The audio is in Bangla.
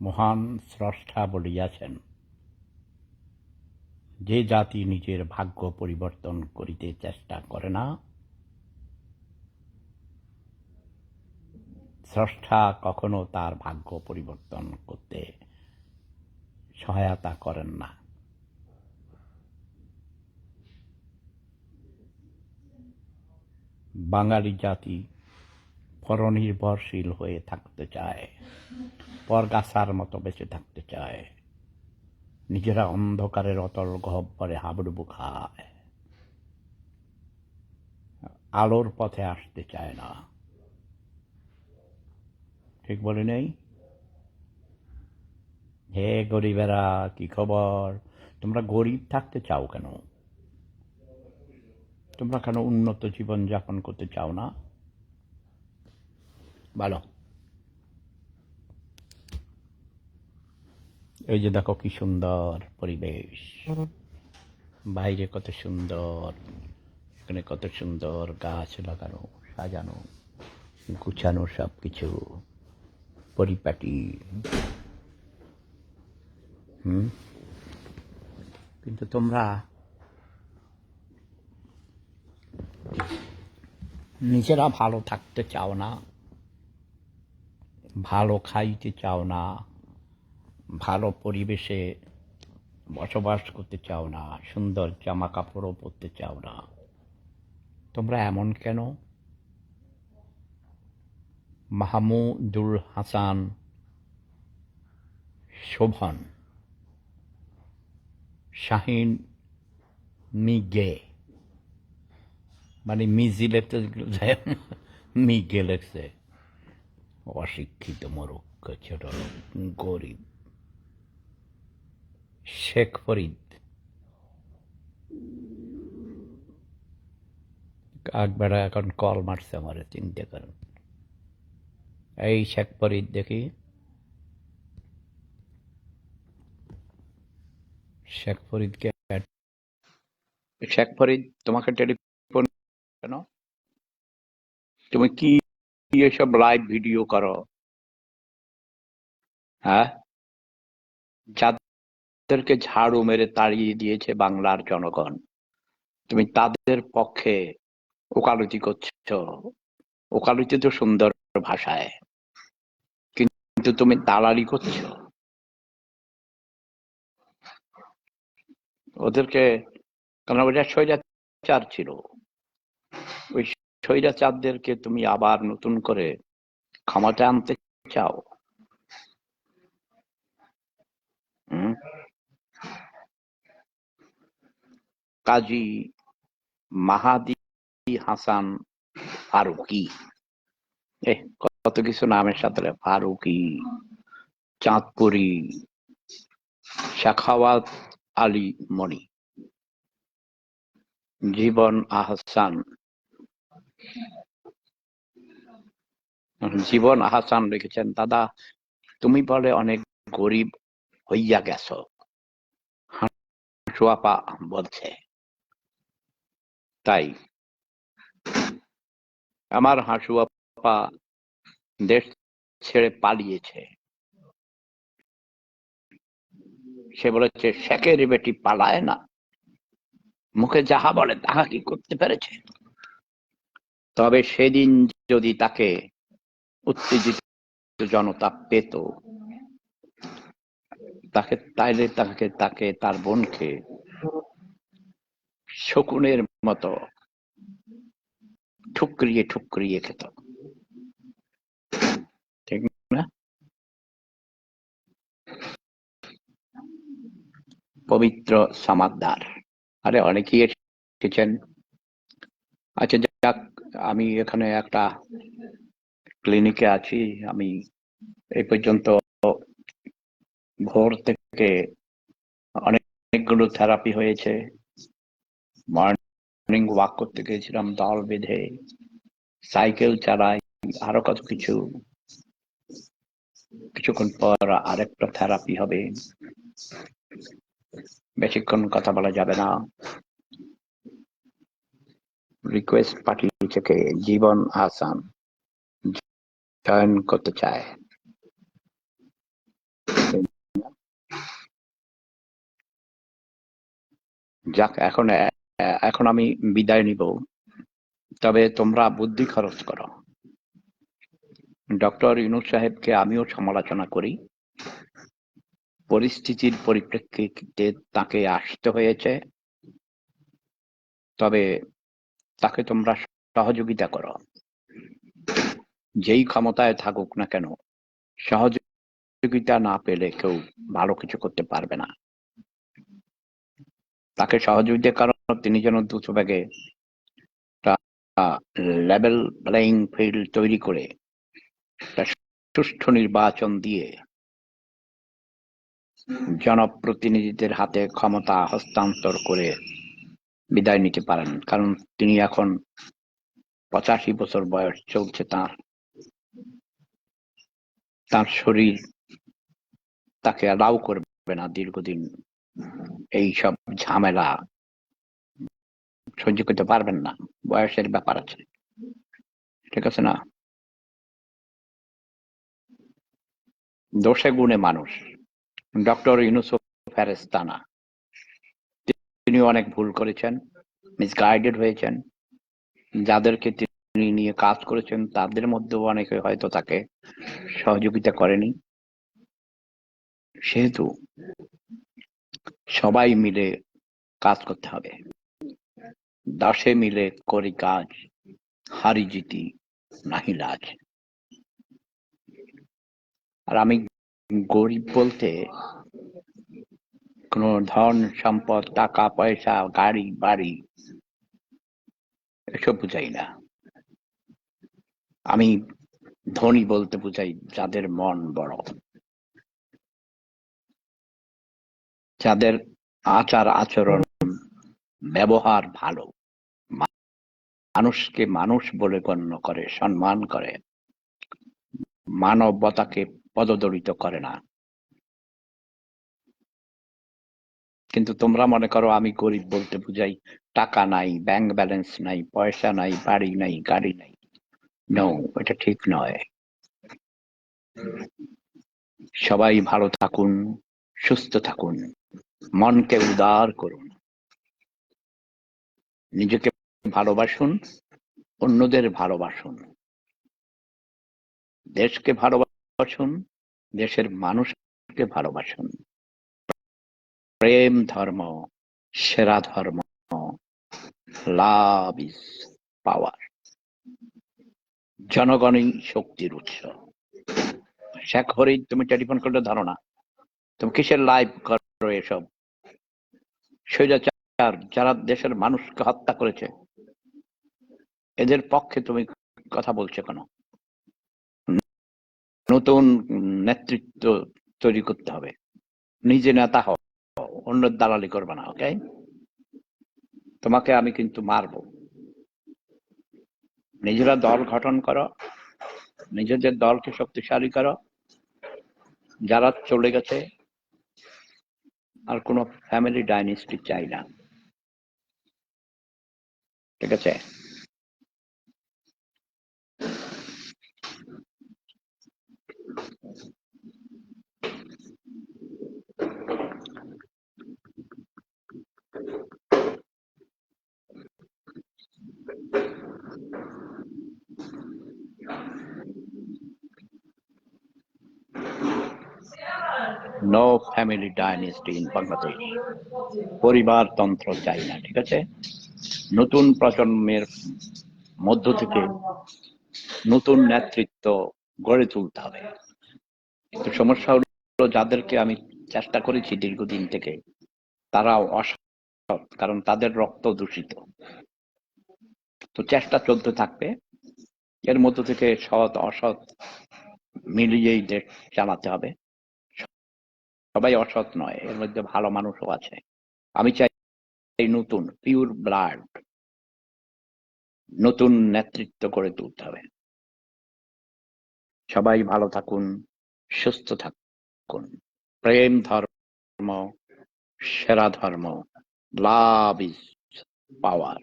মহান স্রষ্টা বলিয়াছেন, যে জাতি নিজের ভাগ্য পরিবর্তন করিতে চেষ্টা করে না, স্রষ্টা কখনো তার ভাগ্য পরিবর্তন করতে সহায়তা করেন না। বাঙালি জাতি পরনির্ভরশীল হয়ে থাকতে চায়, পরগাছার মতো বেঁচে থাকতে চায়। নিজেরা অন্ধকারের অতল গহ্বরে হাবুডুবু খায়। আলোর পথে আসতে চায় না। ঠিক বলি নেই? হে গরিবেরা, কি খবর? তোমরা গরিব থাকতে চাও কেন? তোমরা কেন উন্নত জীবন যাপন করতে চাও না? ভালো এই যে দেখো কি সুন্দর পরিবেশ। বাইরে কত সুন্দর, এখানে কত সুন্দর গাছ লাগানো, সাজানো, গুছানো সব কিছু পরিপাটি। হুম? কিন্তু তোমরা নিজেরা ভালো থাকতে চাও না। ভালো খাইতে চাও না, ভালো পরিবেশে বসবাস করতে চাও না, সুন্দর জামা কাপড়ও পরতে চাও না, তোমরা এমন কেন? মাহমুদুল হাসান শোভন, শাহিন মিগে মানে মিজি লিখতে যায়, মিগে লেখছে। অশিক্ষিত মরক্ষ ছোট গরিব। শেখ ফরিদ। একবার এখন কল মারছে আমার, চিন্তা করেন। এই শেখ ফরিদ দেখি। শেখ ফরিদকে শেখ ফরিদ, তোমাকে টেলিফোন কেন? তুমি কি এসব লাইভ ভিডিও করো হ্যাঁ যাদেরকে ঝাড়ু মেরে তাড়িয়ে দিয়েছে বাংলার জনগণ তুমি তাদের পক্ষে ওকালতি করছ ওকালতি তো সুন্দর ভাষায় কিন্তু তুমি দালালি করছ ওদেরকে কারণ ওটা স্বৈরাচার ছিল ওই স্বৈরাচারদেরকে তুমি আবার নতুন করে ক্ষমতা আনতে চাও? কাজী মাহাদি হাসান ফারুকি। এ কত কিছু নামের সাথে ফারুকি, চাঁদপুরি, শাখাওয়াত আলী মণি। জীবন আহসান জীবন আহসান লিখেছেন দাদা, তুমি বলে অনেক গরিব হইয়া গেছো। হাসুয়াপা বলছে, তাই আমার হাসুয়াপা দেশ ছেড়ে পালিয়েছে। সে বলেছে, শেখের বেটি পালায় না। মুখে যাহা বলে তাহা কি করতে পেরেছে? তবে সেদিন যদি তাকে উত্তেজিত জনতা পেত, তাকে তাইলে তাকে তাকে তার বোনকে শকুনের মতো ঠুকরিয়ে ঠুকরিয়ে খেত। ঠিক না? পবিত্র সমাদদার আরে অনেকেই এসেছেন। আচ্ছা যাক আমি এখানে একটা ক্লিনিকে আছি। আমি এই পর্যন্ত ভোর থেকে অনেকগুলো থেরাপি হয়েছে। মর্নিং ওয়াক করতে গেছিলাম দল বেঁধে সাইকেল চালাই, আরও কত কিছু। কিছুক্ষণ পর আরেকটা থেরাপি হবে। বেশিক্ষণ কথা বলা যাবে না। রিকোয়েস্ট পাঠিয়েছে জীবন আসান জয়েন করতে চায়। যাক, এখন এখন আমি বিদায় নিব। তবে তোমরা বুদ্ধি খরচ করো। ডক্টর ইউনুস সাহেবকে আমিও সমালোচনা করি। পরিস্থিতির পরিপ্রেক্ষিতে তাকে আসতে হয়েছে। তবে তাকে তোমরা সহযোগিতা করো। যেই ক্ষমতায় থাকুক না কেন, সহযোগিতা না পেলে কেউ ভালো কিছু করতে পারবে না। তাকে সহযোগিতা কারণ তিনি যেন দুটো ব্যাগে লেভেল প্লেইং ফিল্ড তৈরি করে সুষ্ঠু নির্বাচন দিয়ে জনপ্রতিনিধিদের হাতে ক্ষমতা হস্তান্তর করে বিদায় নিতে পারেন। কারণ তিনি এখন পঁচাশি বছর বয়স চলছে তার। তার শরীর তাকে অ্যালাউ করবে না দীর্ঘদিন। এই সব ঝামেলা সহ্য করতে পারবেন না। বয়সের ব্যাপার আছে। ঠিক আছে না? দোষে গুণে মানুষ। ডক্টর ইউনুসুফ ফেরেস্তানা তিনি অনেক ভুল করেছেন মিসগাইডেড হয়েছেন। যাদেরকে তিনি নিয়ে কাজ করেছেন, তাদের মধ্যেও অনেকে হয়তো তাকে সহযোগিতা করেনি। সেহেতু সবাই মিলে কাজ করতে হবে। দাসে মিলে করি কাজ, হারি জিতি নাহি লাজ। আর আমি গরিব বলতে কোনো ধন সম্পদ, টাকা, পয়সা, গাড়ি, বাড়ি, এসব বুঝাই না। আমি ধনী বলতে বুঝাই যাদের মন বড়। যাদের আচার আচরণ, ব্যবহার ভালো, মানুষকে মানুষ বলে গণ্য করে, সম্মান করে, মানবতাকে পদদলিত করে না। কিন্তু তোমরা মনে করো আমি গরিব বলতে বুঝাই, টাকা নাই ব্যাংক ব্যালেন্স নাই, পয়সা নাই, বাড়ি নাই, গাড়ি নাই। নো এটা ঠিক নয়। সবাই ভালো থাকুন, সুস্থ থাকুন, মনকে উদার করুন। নিজেকে ভালোবাসুন, অন্যদের ভালোবাসুন। দেশকে ভালোবাসুন, দেশের মানুষকে ভালোবাসুন। প্রেম ধর্ম, সেরা ধর্ম, লাভ ইজ পাওয়ার। জনগণই শক্তির উৎস। শেখ হরিদ তুমি টেলিফোন করলে ধরো না। তুমি কিসের লাইভ করো এসব? স্বৈরাচার, যারা দেশের মানুষকে হত্যা করেছে, এদের পক্ষে তুমি কথা বলছো কেন? নতুন নেতৃত্ব তৈরি করতে হবে। নিজে নেতা হও। অন্য দালালি করবে না ওকে তোমাকে আমি কিন্তু মারবো। নিজেরা দল গঠন করো, নিজেদের দলকে শক্তিশালী করো। যারা চলে গেছে, আর কোনো ফ্যামিলি ডাইনেস্টি চাই না। ঠিক আছে? No family dynasty in Bangladesh পরিবারতন্ত্র চাই না, ঠিক আছে? নতুন প্রজন্মের মধ্য থেকে নতুন নেতৃত্ব গড়ে তুলতে হবে। সমস্যা হলো যাদেরকে আমি চেষ্টা করেছি দীর্ঘদিন থেকে, তারাও অসৎ কারণ তাদের রক্ত দূষিত। তো চেষ্টা চলতে থাকবে। এর মধ্য থেকে সৎ, অসৎ মিলিয়েই দেশ চালাতে হবে। সবাই অসৎ নয়, এর মধ্যে ভালো মানুষও আছে। আমি চাই নতুন পিওর ব্লাড নতুন নেতৃত্ব করে তুলতে হবে। সবাই ভালো থাকুন, সুস্থ থাকুন। প্রেম ধর্ম, সেরা ধর্ম লাভ ইজ পাওয়ার